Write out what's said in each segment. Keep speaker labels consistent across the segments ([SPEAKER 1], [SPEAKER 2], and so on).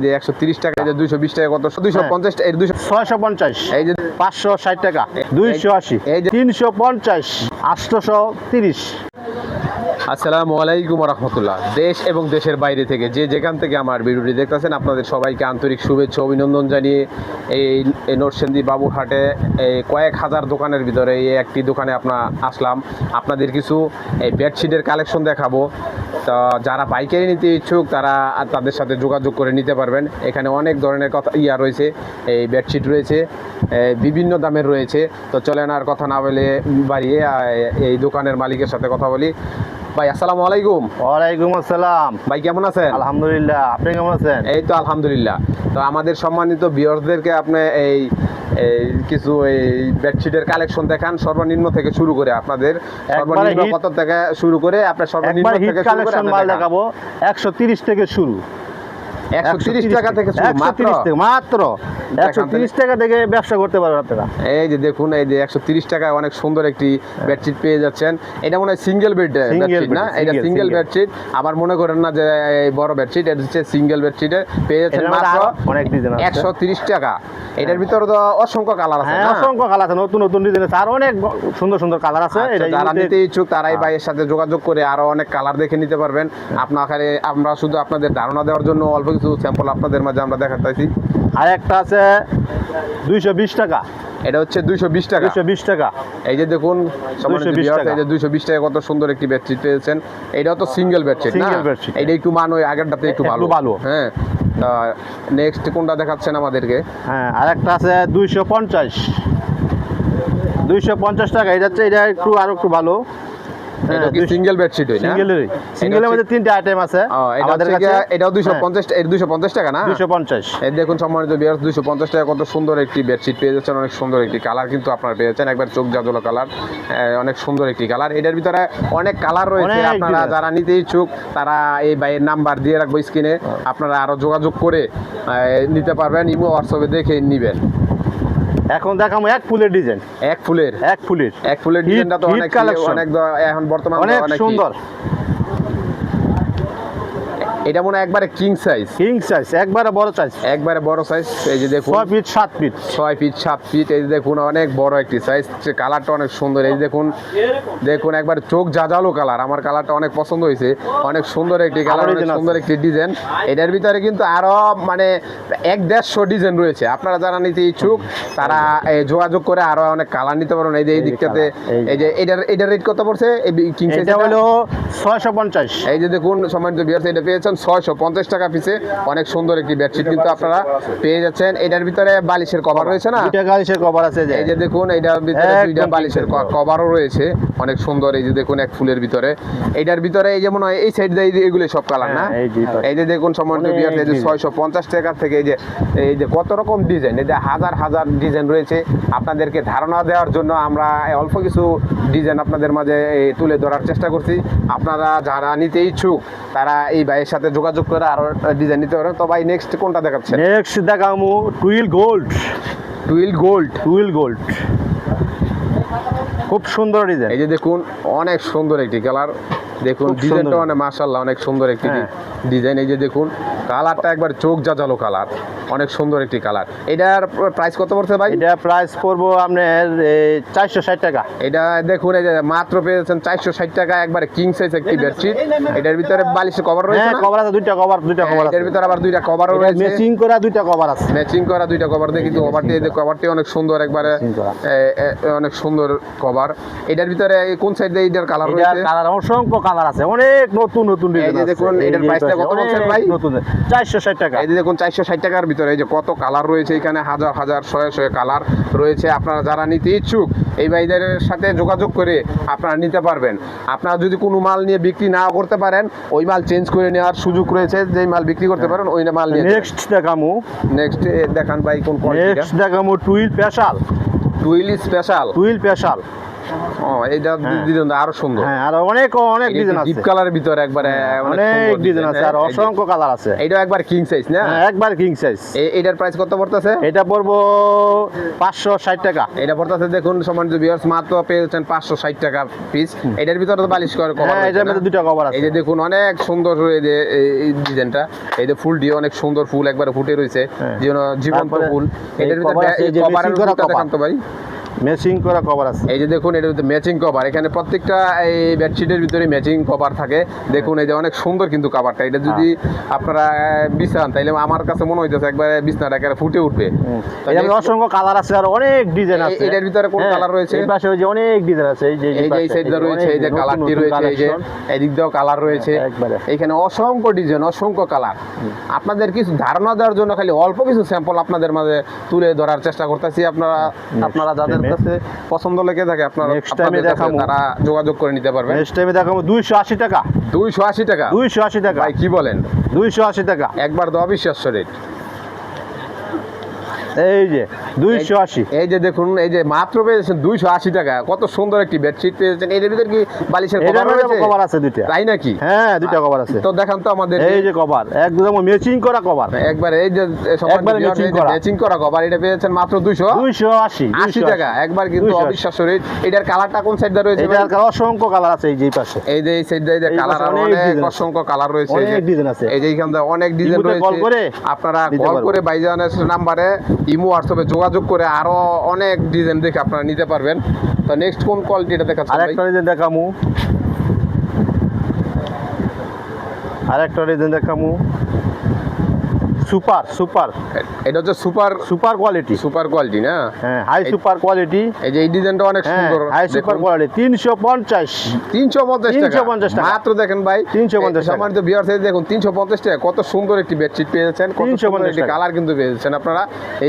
[SPEAKER 1] যে একশো তিরিশ টাকা যে দুইশো বিশ টাকা কত? দুইশো পঞ্চাশ এই দুইশো
[SPEAKER 2] ছয়শো পঞ্চাশ।
[SPEAKER 1] এই যে
[SPEAKER 2] পাঁচশো ষাট টাকা। দুইশো আশি।
[SPEAKER 1] এই যে-
[SPEAKER 2] তিনশো পঞ্চাশ। আটশোশো তিরিশ।
[SPEAKER 1] আসসালামু আলাইকুম রহমতুল্লাহ দেশ এবং দেশের বাইরে থেকে যে যেখান থেকে আমার ভিডিওটি দেখতেছেন আপনাদের সবাইকে আন্তরিক শুভেচ্ছা অভিনন্দন জানিয়ে এই নরসেন্দি বাবুরহাটে এই কয়েক হাজার দোকানের ভিতরে এই একটি দোকানে আপনার আসলাম। আপনাদের কিছু এই বেডশিটের কালেকশন দেখাবো। তো যারা পাইকারি নিতে ইচ্ছুক, তারা তাদের সাথে যোগাযোগ করে নিতে পারবেন। এখানে অনেক ধরনের কথা, ইয়া রয়েছে, এই বেডশিট রয়েছে বিভিন্ন দামের রয়েছে। তো চলেন আর কথা না বলে বাড়িয়ে এই দোকানের মালিকের সাথে কথা বলি। ভাই আসসালামু আলাইকুম।
[SPEAKER 2] ওয়ালাইকুম আসসালাম।
[SPEAKER 1] ভাই কেমন আছেন?
[SPEAKER 2] আলহামদুলিল্লাহ আপনি কেমন আছেন?
[SPEAKER 1] এই তো আলহামদুলিল্লাহ। তো আমাদের সম্মানিত ভিউয়ারদেরকে আপনি এই এই কিছু এই বেডশিটের কালেকশন দেখান সর্বনিম্ন থেকে শুরু করে আপনাদের। সর্বনিম্ন কত থেকে শুরু করে আপনার সর্বনিম্ন থেকে শুরু করে।
[SPEAKER 2] দেখাবো। একশো তিরিশ থেকে শুরু।
[SPEAKER 1] 130 টাকা থেকে শুরু
[SPEAKER 2] একশো
[SPEAKER 1] মাত্র?
[SPEAKER 2] তিরিশ থেকে মাত্র? একশো তিরিশ টাকা থেকে ব্যবসা করতে পারবেন আপনারা
[SPEAKER 1] এই যে দেখুন এই যে একশো তিরিশ টাকায় অনেক সুন্দর একটি বেডশিট পেয়ে যাচ্ছেন। এটা মনে হয় সিঙ্গেল বেড বেডশিট না? এটা সিঙ্গেল বেডশিট আবার মনে করেন না যে বড় বেডশিট এটা হচ্ছে সিঙ্গেল বেডশিটে পেয়ে যাচ্ছেন মাত্র
[SPEAKER 2] অনেক ডিজাইন আছে।
[SPEAKER 1] একশো তিরিশ টাকা। এটার ভিতরে তো অসংখ্য কালার আছে
[SPEAKER 2] হ্যাঁ অসংখ্য কালার আছে নতুন নতুন ডিজাইন আছে আর অনেক সুন্দর সুন্দর কালার আছে।
[SPEAKER 1] আচ্ছা, যারা
[SPEAKER 2] নিতে-
[SPEAKER 1] ইচ্ছুক তারাই
[SPEAKER 2] হ্যাঁ।
[SPEAKER 1] ভাইয়ের সাথে যোগাযোগ করে আরও অনেক কালার দেখে নিতে পারবেন। আপনাকে আমরা শুধু আপনাদের ধারণা দেওয়ার জন্য অল্প কিছু স্যাম্পল আপনাদের মাঝে আমরা দেখাতেছি
[SPEAKER 2] আর একটা আছে দুইশো বিশ টাকা।
[SPEAKER 1] এটা হচ্ছে দুইশো বিশ টাকা।
[SPEAKER 2] দুইশো বিশ টাকা।
[SPEAKER 1] এই যে দেখুন সম্মানিত
[SPEAKER 2] 220
[SPEAKER 1] viewers,
[SPEAKER 2] টাকা।
[SPEAKER 1] এই যে দুইশো বিশ টাকা কত সুন্দর একটি বেডশিট পেয়েছেন। এটাও তো সিঙ্গেল বেডশিট
[SPEAKER 2] Single bedsheet।
[SPEAKER 1] এটা একটু মান ওই আগেরটাতে একটু ভালো।
[SPEAKER 2] ভালো।
[SPEAKER 1] হ্যাঁ। নেক্সট কোনটা দেখাচ্ছেন আমাদেরকে?
[SPEAKER 2] হ্যাঁ আর একটা আছে দুইশো পঞ্চাশ। দুইশো পঞ্চাশ টাকা। এটা হচ্ছে এটা একটু আরও একটু ভালো।
[SPEAKER 1] এটা কি সিঙ্গেল বেডশিট হয় না?
[SPEAKER 2] সিঙ্গেলেরই সিঙ্গেলের মধ্যে তিনটে আইটেম আছে। আমাদের কাছে
[SPEAKER 1] এটাও দুইশো পঞ্চাশ এর দুইশো পঞ্চাশ টাকা না?
[SPEAKER 2] দুইশো পঞ্চাশ।
[SPEAKER 1] এই দেখুন সম্মানিত বিয়ার দুইশো পঞ্চাশ টাকা কত সুন্দর একটি বেডশিট পেয়ে যাচ্ছেন অনেক সুন্দর একটি কালার কিন্তু আপনারা পেয়ে যাচ্ছেন। একবার চোখ জাদুলো কালার অনেক সুন্দর একটি কালার এটার ভিতরে অনেক কালার রয়েছে। আপনারা যারা নিতে ইচ্ছুক তারা এই বাইয়ের নাম্বার দিয়ে রাখব স্ক্রিনে আপনারা আরও যোগাযোগ করে নিতে পারবেন। ইমো হোয়াটসঅ্যাপে দেখে নিবেন।
[SPEAKER 2] এখন দেখাবো এক ফুলের ডিজাইন।
[SPEAKER 1] এক ফুলের?
[SPEAKER 2] এক ফুলের।
[SPEAKER 1] এক ফুলের ডিজাইনটা তো অনেক। অনেক এখন বর্তমান
[SPEAKER 2] অনেক সুন্দর।
[SPEAKER 1] এটা মনে একবারে কিং সাইজ
[SPEAKER 2] কিং সাইজ একবারে বড় সাইজ
[SPEAKER 1] একবারে বড় সাইজ এই যে দেখুন।
[SPEAKER 2] ছয় ফিট সাত ফিট
[SPEAKER 1] ছয় ফিট সাত ফিট এই যে দেখুন অনেক বড় একটি সাইজ কালারটা অনেক সুন্দর। এই যে দেখুন দেখুন একবার চোখ জাজালো কালার আমার কালারটা অনেক পছন্দ হয়েছে। অনেক সুন্দর একটি কালার অনেক সুন্দর একটি ডিজাইন এটার ভিতরে কিন্তু আরও মানে এক দেড়শো ডিজাইন রয়েছে। আপনারা যারা নিতে ইচ্ছুক তারা যোগাযোগ করে আরও অনেক কালার নিতে পারবেন। এই যে এই দিকটাতে
[SPEAKER 2] এই যে।
[SPEAKER 1] এটার এটার রেট কত পড়ছে? এই কিং সাইজ
[SPEAKER 2] হলো ছয়শো পঞ্চাশ।
[SPEAKER 1] এই যে দেখুন সম্মানিত বিয়ার্স এটা পেয়েছেন ছয়শো পঞ্চাশ টাকা পিসে অনেক সুন্দর একটি বেডশিট কিন্তু আপনারা পেয়ে যাচ্ছেন। এটার ভিতরে বালিশের কভার রয়েছে না?
[SPEAKER 2] গালিশের কভার আছে
[SPEAKER 1] এই যে দেখুন এইটার ভিতরে দুইটা বালিশের কভারও রয়েছে। অনেক সুন্দর এই যে দেখুন এক ফুলের ভিতরে। এইটার ভিতরে এই যে মনে হয় এই সাইড দিয়ে এগুলো সব কালার না?
[SPEAKER 2] হ্যাঁ, এই যে
[SPEAKER 1] দেখুন সম্মানিত এই যে। ছয়শো পঞ্চাশ টাকা থেকে এই যে এই যে কত রকম ডিজাইন এই যে হাজার হাজার ডিজাইন রয়েছে। আপনাদেরকে ধারণা দেওয়ার জন্য আমরা অল্প কিছু ডিজাইন আপনাদের মাঝে তুলে ধরার চেষ্টা করছি। আপনারা যারা নিতে ইচ্ছুক তারা এই ভাইয়ের সাথে যোগাযোগ করে আরও ডিজাইন নিতে পারেন তো ভাই নেক্সট কোনটা দেখাচ্ছেন?
[SPEAKER 2] Next দেখামু twill gold.
[SPEAKER 1] Twill gold.
[SPEAKER 2] Twill gold. খুব সুন্দর ডিজাইন।
[SPEAKER 1] এই যে দেখুন অনেক সুন্দর একটি কালার। দেখুন ডিজাইনটা মানে মাশাল্লাহ অনেক সুন্দর একটি
[SPEAKER 2] হ্যাঁ।
[SPEAKER 1] ডিজাইন। এই যে দেখুন কালারটা একবার চোখ জাজালো কালার। অনেক সুন্দর একটি কালার। এটার প্রাইস কত পড়ছে ভাই?
[SPEAKER 2] এটা প্রাইস পড়ব আপনার চারশো ষাট টাকা।
[SPEAKER 1] এটা দেখুন এই যে মাত্র পেয়েছেন চারশো ষাট টাকা একবারে কিং সাইজ একটি বেডশিট এটার ভিতরে বালিশের কভার রয়েছে
[SPEAKER 2] হ্যাঁ কভার আছে দুইটা কভার দুইটা
[SPEAKER 1] হ্যাঁ,
[SPEAKER 2] কভার আছে।
[SPEAKER 1] এটার ভিতরে আবার দুইটা কভার রয়েছে।
[SPEAKER 2] ম্যাচিং করা দুইটা কভার আছে।
[SPEAKER 1] ম্যাচিং করা দুইটা কভার দেখি তো কভারটি এই যে কভারটি অনেক সুন্দর একবারে অনেক সুন্দর কভার এটার ভিতরে কোন সাইড এটার কালার রয়েছে?
[SPEAKER 2] কালার অসংখ্য কালার আছে। অনেক নতুন নতুন
[SPEAKER 1] এই যে দেখুন, এটার price টা কত বলছেন ভাই?
[SPEAKER 2] নতুন। চারশো ষাট টাকা।
[SPEAKER 1] এই যে দেখুন চারশো ষাট টাকার ভিতরে এই যে কত কালার রয়েছে এখানে হাজার হাজার শয়ে শয়ে কালার রয়েছে। আপনারা যারা নিতে ইচ্ছুক এই ভাইদের সাথে যোগাযোগ করে আপনারা নিতে পারবেন। আপনারা যদি কোনো মাল নিয়ে বিক্রি না করতে পারেন ওই মাল চেঞ্জ করে নেওয়ার সুযোগ রয়েছে। যে মাল বিক্রি করতে পারেন ওই মাল নিয়ে
[SPEAKER 2] নেক্সট দেখামু।
[SPEAKER 1] নেক্সট দেখান ভাই কোন
[SPEAKER 2] next দেখামু twill special
[SPEAKER 1] twill special
[SPEAKER 2] twill special
[SPEAKER 1] ও এইটা। ডিজাইন আরও সুন্দর।
[SPEAKER 2] হ্যাঁ আর অনেক অনেক ডিজাইন আছে।
[SPEAKER 1] ডিপ কালারের ভিতরে একবারে
[SPEAKER 2] অনেক ডিজাইন আছে আর
[SPEAKER 1] এই যে-
[SPEAKER 2] অসংখ্য কালার আছে।
[SPEAKER 1] এইটাও একবার কিং সাইজ না?
[SPEAKER 2] একবার কিং সাইজ
[SPEAKER 1] এ- প্রাইস কত পড়তেছে?
[SPEAKER 2] এটা পড়ব পাঁচশো ষাট টাকা।
[SPEAKER 1] এটা পড়তেছে দেখুন সমান ভিউয়ার্স মাত্র পেয়েছেন পাঁচশো ষাট টাকা পিস এটার ভিতরে তো বালিশ কভার
[SPEAKER 2] হ্যাঁ এটার মধ্যে দুটা কভার
[SPEAKER 1] এই
[SPEAKER 2] আছে
[SPEAKER 1] যে দেখুন অনেক সুন্দর এই যে এই- এই ডিজাইনটা। এই যে ফুল দিয়ে অনেক সুন্দর ফুল একবার ফুটে রয়েছে।
[SPEAKER 2] হ্যাঁ।
[SPEAKER 1] জীবন্ত ফুল। এটার ভিতরে কভারের দেখান তো ভাই।
[SPEAKER 2] ম্যাচিং করা কভার আছে।
[SPEAKER 1] এই যে দেখুন এটার ভিতরে ম্যাচিং কভার এখানে প্রত্যেকটা এই বেডশিটের ভিতরে ম্যাচিং কভার থাকে। দেখুন এই যে অনেক সুন্দর কিন্তু কভারটা এটা যদি আপনারা বিছান তাইলে আমার কাছে মনে হইতেছে একবারে বিছনাটা একেবারে ফুটে উঠবে।
[SPEAKER 2] অসংখ্য কালার আছে আর অনেক ডিজাইন আছে।
[SPEAKER 1] এটার ভিতরে কোন
[SPEAKER 2] হ্যাঁ,
[SPEAKER 1] colour রয়েছে?
[SPEAKER 2] এই পাশে ওই যে অনেক ডিজাইন আছে। এই যে
[SPEAKER 1] এই যে সাইডটা রয়েছে এই যে কালারটি রয়েছে এই যে এদিক দিয়েও কালার রয়েছে। এখানে অসংখ্য ডিজাইন অসংখ্য কালার আপনাদের কিছু ধারণা দেওয়ার জন্য খালি অল্প কিছু স্যাম্পল আপনাদের মাঝে তুলে ধরার চেষ্টা করতেছি। আপনারা আপনারা যাদের পছন্দ লেগে থাকে আপনারা
[SPEAKER 2] দেখাবো।
[SPEAKER 1] তারা যোগাযোগ করে নিতে পারবেন।
[SPEAKER 2] নেক্সট টাইমে দেখাবো। দুইশো আশি টাকা।
[SPEAKER 1] দুইশো আশি টাকা?
[SPEAKER 2] দুইশো আশি টাকা।
[SPEAKER 1] ভাই কি বলেন?
[SPEAKER 2] দুইশো আশি টাকা।
[SPEAKER 1] একবার তো অবিশ্বাস্য রেট
[SPEAKER 2] এই যে দুইশো আশি।
[SPEAKER 1] এই যে দেখুন এই যে মাত্র পেয়েছেন দুইশো আশি টাকা। কত সুন্দর একটি বেডশিট পেয়েছেন। এর ভিতরে কি বালিশের কভার
[SPEAKER 2] আছে দুইটা।
[SPEAKER 1] তাই নাকি?
[SPEAKER 2] হ্যাঁ দুইটা কভার আছে।
[SPEAKER 1] তো দেখান তো আমাদের।
[SPEAKER 2] এই যে কভার একদম ম্যাচিং করা কভার
[SPEAKER 1] একবার এই যে
[SPEAKER 2] একবারে matching করা।
[SPEAKER 1] ম্যাচিং করা কভার এটা পেয়েছেন মাত্র দুইশো
[SPEAKER 2] দুইশো আশি
[SPEAKER 1] আশি টাকা। একবার কিন্তু অবিশ্বাস্য রেট এটার কালারটা কোন সাইডটা রয়েছে?
[SPEAKER 2] এটার অসংখ্য কালার আছে এই যে পাশে।
[SPEAKER 1] এই যে এই সাইডে এই যে কালার
[SPEAKER 2] অনেক।
[SPEAKER 1] অসংখ্য কালার রয়েছে।
[SPEAKER 2] অনেক design আছে।
[SPEAKER 1] এই যে এইখান থেকে অনেক ডিজাইন রয়েছে। আপনারা কল করে বাইজানের নাম্বারে ইমো হোয়াটসঅ্যাপে যোগাযোগ করে আরও অনেক ডিজাইন দেখে আপনারা নিতে পারবেন। তো নেক্সট কোন কোয়ালিটিটা দেখাচ্ছেন
[SPEAKER 2] আর
[SPEAKER 1] ভাই?
[SPEAKER 2] একটা ডিজাইন দেখামু। আরেকটা ডিজাইন দেখামু। Super super.
[SPEAKER 1] এটা হচ্ছে super
[SPEAKER 2] super quality.
[SPEAKER 1] Super quality না?
[SPEAKER 2] হ্যাঁ হাই সুপার কোয়ালিটি।
[SPEAKER 1] এই যে এই ডিজাইনটা অনেক
[SPEAKER 2] হ্যাঁ
[SPEAKER 1] সুন্দর
[SPEAKER 2] হাই সুপার কোয়ালিটি তিনশো পঞ্চাশ।
[SPEAKER 1] তিনশো পঞ্চাশ টাকা।
[SPEAKER 2] 350 টাকা।
[SPEAKER 1] মাত্র দেখেন ভাই
[SPEAKER 2] 350 টাকা।
[SPEAKER 1] সম্মানিত বিয়ার দেখুন তিনশো পঞ্চাশ টাকা কত সুন্দর একটি বেডশিট পেয়েছেন কত
[SPEAKER 2] 350
[SPEAKER 1] সুন্দর একটি কালার কিন্তু পেয়েছেন আপনারা।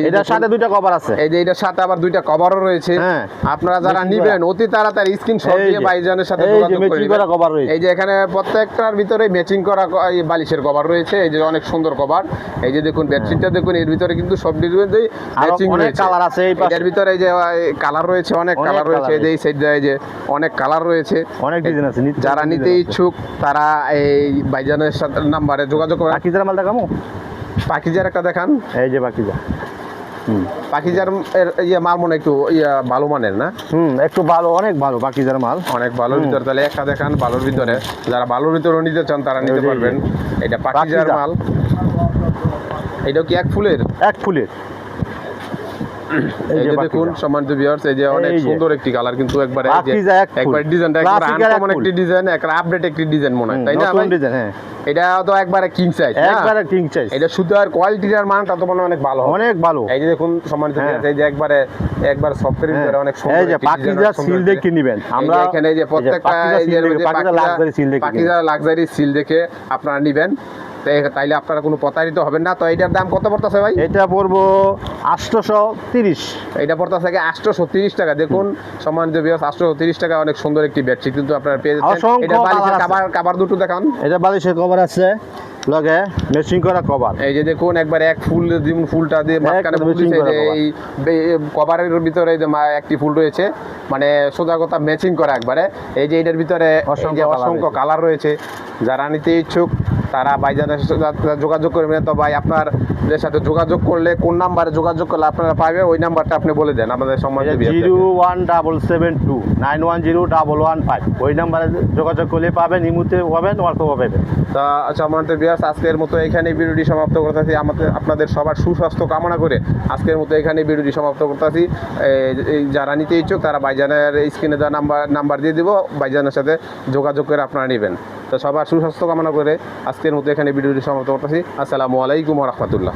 [SPEAKER 2] এটার সাথে দুইটা কভার আছে।
[SPEAKER 1] এই যে এটার সাথে আবার দুইটা কভারও রয়েছে।
[SPEAKER 2] হ্যাঁ।
[SPEAKER 1] আপনারা যারা নিবেন অতি তাড়াতাড়ি স্ক্রিনশট দিয়ে ভাইজানের সাথে যোগাযোগ করে। এই যে এখানে প্রত্যেকটার ভিতরে ম্যাচিং করা বালিশের কভার রয়েছে। এই যে অনেক সুন্দর কভার এই যে দেখুন বেডশিটটা দেখুন এর ভিতরে কিন্তু সব ডিজাইনেই
[SPEAKER 2] আরও
[SPEAKER 1] ম্যাচিং রয়েছে।
[SPEAKER 2] colour আছে এই পাশে।
[SPEAKER 1] এটার ভিতরে এই যে কালার রয়েছে অনেক কালার রয়েছে এই যে এই সাইড এই যে অনেক কালার রয়েছে।
[SPEAKER 2] অনেক ডিজাইন আছে
[SPEAKER 1] যারা নিতে ইচ্ছুক তারা এই বাইজানের সাথে নাম্বারে যোগাযোগ করেন।
[SPEAKER 2] পাকিজার মাল দেখামু?
[SPEAKER 1] পাখিজার একটা দেখান।
[SPEAKER 2] এই যে হুম।
[SPEAKER 1] পাখিজার ইয়ে মাল মনে হয় একটু ইয়া ভালো মানের না?
[SPEAKER 2] হুম একটু ভালো অনেক ভালো পাকিজার মাল।
[SPEAKER 1] অনেক ভালোর ভিতরে তাহলে একটা দেখান ভালোর ভিতরে। যারা ভালোর ভিতরে নিতে চান তারা নিতে পারবেন। এটা পাখিজার মাল। এটাও কি এক ফুলের
[SPEAKER 2] এক ফুলের
[SPEAKER 1] এই যে দেখুন সম্মানিত ভিউয়ার্স এই যে অনেক সুন্দর একটি কালার কিন্তু একবারে। একবার ডিজাইনটা একবার আনকমন একটি ডিজাইন একটা আপডেট একটি ডিজাইন মনে হয় তাই না
[SPEAKER 2] নতুন ডিজাইন হ্যাঁ
[SPEAKER 1] এটা তো একবারে কিং সাইজ
[SPEAKER 2] একবারে কিং সাইজ
[SPEAKER 1] এটা সুতার কোয়ালিটির মানটা তো মনে অনেক ভালো
[SPEAKER 2] অনেক ভালো
[SPEAKER 1] এই যে দেখুন সম্মানিত
[SPEAKER 2] হ্যাঁ।
[SPEAKER 1] viewers, এই যে একবারে একবার সফটওয়্যার
[SPEAKER 2] হ্যাঁ।
[SPEAKER 1] অনেক সুন্দর
[SPEAKER 2] এই যে পাকিজা সিল দেখে নিবেন
[SPEAKER 1] আমরা এখানে যে প্রত্যেকটা এই যে
[SPEAKER 2] পাকিজা লাক্সারি সিল দেখে
[SPEAKER 1] পাকিজা লাক্সারি সিল দেখে আপনারা নিবেন তাইলে আপনারা কোনো প্রতারিত হবেন না। তো এটার দাম কত পড়তেছে ভাই?
[SPEAKER 2] এটা পড়ব আটশোশো তিরিশ।
[SPEAKER 1] এটা পড়তেছে কি আটশোশো তিরিশ টাকা? দেখুন সম্মানিত বিয়াস আটশোশো তিরিশ টাকা অনেক সুন্দর একটি বেডশিট কিন্তু আপনারা পেয়ে যাচ্ছেন। এটা বালিশের কাবার কাবার দুটো দেখান।
[SPEAKER 2] এটা বালিশের কভার আছে। লগে মেশিং করা কভার
[SPEAKER 1] এই যে দেখুন একবার এক ফুল যেমন ফুলটা দিয়ে মাঝখানে ফুল দিয়েছে,
[SPEAKER 2] করা
[SPEAKER 1] এই যে এই কভারের ভিতরে যে মা- একটি ফুল রয়েছে মানে সোজা কথা ম্যাচিং করা একবারে। এই যে এটার ভিতরে
[SPEAKER 2] অসংখ্য
[SPEAKER 1] অসংখ্য কালার রয়েছে। যারা নিতে ইচ্ছুক তারা বাইজানের সাথে যোগাযোগ করবেন তো ভাই আপনার সাথে যোগাযোগ করলে কোন নাম্বারে যোগাযোগ করলে আপনারা পাবে ওই নাম্বারটা আপনি বলে দেন আমাদের সম্মানিত
[SPEAKER 2] zero one double seven two nine one zero double one five. ওই নাম্বারে যোগাযোগ করলে পাবেন ইমুতে পাবেন অর্থ পাবেন।
[SPEAKER 1] তা আচ্ছা আমাদের বিয়ার্স আজকের মতো এখানে ভিডিওটি সমাপ্ত করতেছি। আমাদের, আপনাদের সবার সুস্বাস্থ্য কামনা করে আজকের মতো এখানে ভিডিওটি সমাপ্ত করতেছি। যারা নিতে ইচ্ছুক, তারা বাইজানের স্ক্রিনে দেওয়া নাম্বার নাম্বার দিয়ে দিব। বাইজানের সাথে যোগাযোগ করে আপনারা নেবেন। তো সবার সুস্বাস্থ্য কামনা করে আজকের মতো এখানে ভিডিওটি সমাপ্ত করতেছি। আসসালামু আলাইকুম রহমতুল্লাহ।